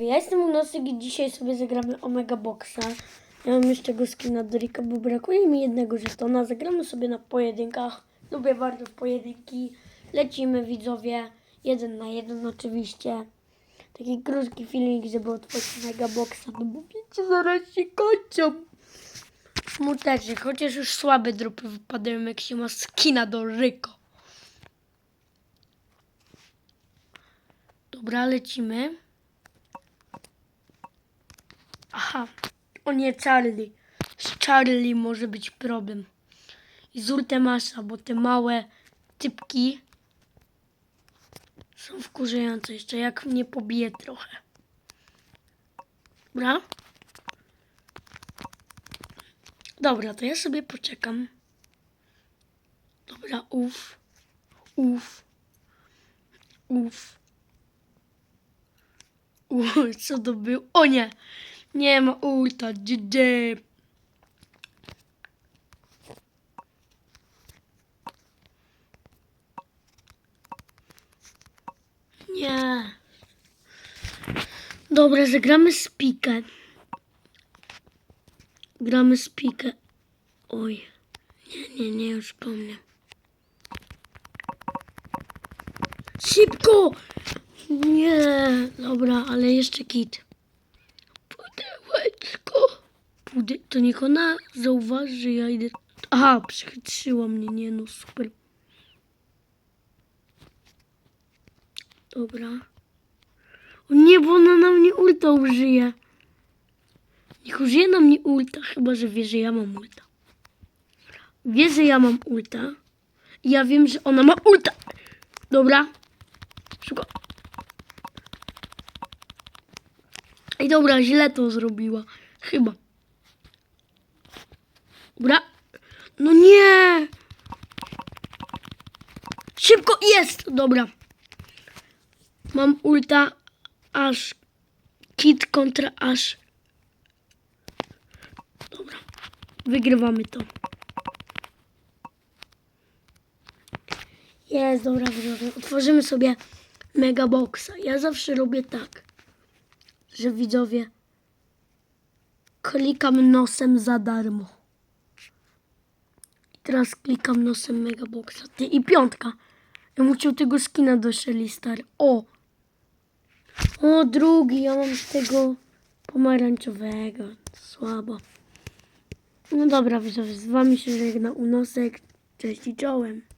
Ja jestem u Nosek i dzisiaj sobie zagramy Omega Boxa. Ja mam już tego skina do Rika, bo brakuje mi jednego żetona. Zagramy sobie na pojedynkach. Lubię bardzo pojedynki. Lecimy widzowie. Jeden na jeden oczywiście. Taki krótki filmik, żeby otworzyć Mega Boxa. No bo wiecie, zaraz się kończą. Smutecznie, chociaż już słabe dropy wypadają, jak się ma skina do Ryko. Dobra, lecimy. Aha, o nie Charlie. Z Charlie może być problem. I z Ultemasa, bo te małe typki są wkurzające jeszcze, jak mnie pobije trochę. Dobra? Dobra, to ja sobie poczekam. Dobra, uf, uf, uf. Uuu, co to było? O nie! Nie ma ulta, GG. Nie. Dobra, zagramy z pikę. Gramy z. Oj. Nie, nie, nie, już po mnie. Szybko! Nie, dobra, ale jeszcze kit. To niech ona zauważy, że ja idę... Aha, przechytrzyła mnie, nie no, super. Dobra. O nie, bo ona na mnie ulta użyje. Niech użyje na mnie ulta, chyba, że wie, że ja mam ulta. Wie, że ja mam ulta. I ja wiem, że ona ma ulta. Dobra. Szybko. Ej, dobra, źle to zrobiła. Chyba. Dobra. No nie! Szybko, jest! Dobra. Mam ulta aż kit kontra aż. Dobra. Wygrywamy to. Jest, dobra, widzowie. Otworzymy sobie mega boxa. Ja zawsze robię tak, że widzowie klikam nosem za darmo. Teraz klikam nosem mega boxa. Ty i piątka. Ja chciał tego skina do Shelly Star. O! O, drugi. Ja mam tego pomarańczowego. Słabo. No dobra, widzowie, z wami się żegna Unosek. Cześć i czołem.